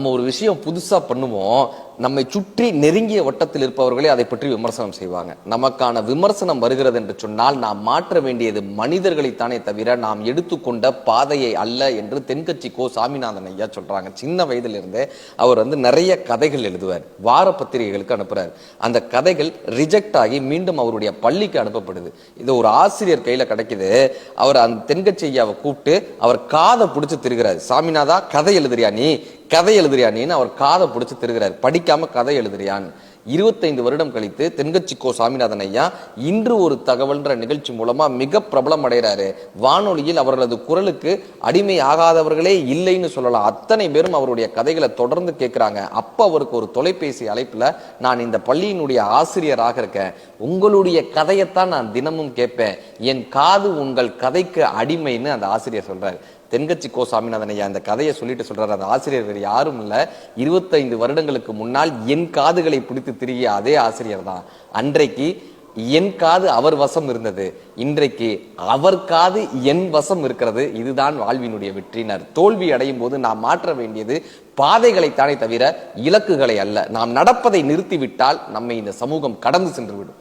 நம்ம ஒரு விஷயம் புதுசாக பண்ணுவோம் நம்மை சுற்றி நெருங்கிய வட்டத்தில் இருப்பவர்களே அதை பற்றி விமர்சனம் செய்வாங்க. நமக்கான விமர்சனம் வருகிறது என்று சொன்னால் நாம் மாற்ற வேண்டியது மனிதர்களைத்தானே தவிர நாம் எடுத்துக்கொண்ட பாதையை அல்ல என்று தென்கட்சி கோ சாமிநாதன் ஐயா சொல்றாங்க. சின்ன வயதிலிருந்தே அவர் வந்து நிறைய கதைகள் எழுதுவார் வார பத்திரிகைகளுக்கு அனுப்புறாரு. அந்த கதைகள் ரிஜெக்ட் ஆகி மீண்டும் அவருடைய பள்ளிக்கு அனுப்பப்படுது. இது ஒரு ஆசிரியர் கையில கிடைக்குது. அவர் அந்த தென்கட்சி ஐயாவை கூப்பிட்டு அவர் காதை பிடிச்சி திருகிறார். சாமிநாதா கதை எழுதுறியா நீ? கதை எழுதுறியா நீன்னு அவர் காதை பிடிச்சி திருகிறார். படிக்காம கதை எழுதுறியான்னு. இருபத்தைந்து வருடம் கழித்து தென்கச்சிக்கோ சாமிநாதன் ஐயா இன்று ஒரு தகவல்ன்ற நிகழ்ச்சி மூலமா மிக பிரபலம் அடைகிறாரு. வானொலியில் அவர்களது குரலுக்கு அடிமை ஆகாதவர்களே இல்லைன்னு சொல்லலாம். அத்தனை பேரும் அவருடைய கதைகளை தொடர்ந்து கேட்கிறாங்க அப்ப அவருக்கு ஒரு தொலைபேசி அழைப்புல நான் இந்த பள்ளியினுடைய ஆசிரியராக இருக்கேன். உங்களுடைய கதையைத்தான் நான் தினமும் கேட்பேன். என் காது உங்கள் கதைக்கு அடிமைன்னு அந்த ஆசிரியர் சொல்றாரு. தென்கட்சி கோ சாமிநாதன் ஐயா அந்த கதையை சொல்லிட்டு சொல்றாரு. அந்த ஆசிரியர் யாரும் இல்ல. இருபத்தைந்து வருடங்களுக்கு முன்னால் என் காதுகளை பிடித்து திரிகிய அதே ஆசிரியர் தான். அன்றைக்கு என் காது அவர் வசம் இருந்தது. இன்றைக்கு அவர் காது என் வசம் இருக்கிறது. இதுதான் வாழ்வினுடைய வெற்றினர். தோல்வி அடையும் போது நாம் மாற்ற வேண்டியது பாதைகளை தானே தவிர இலக்குகளை அல்ல. நாம் நடப்பதை நிறுத்திவிட்டால் நம்மை இந்த சமூகம் கடந்து சென்றுவிடும்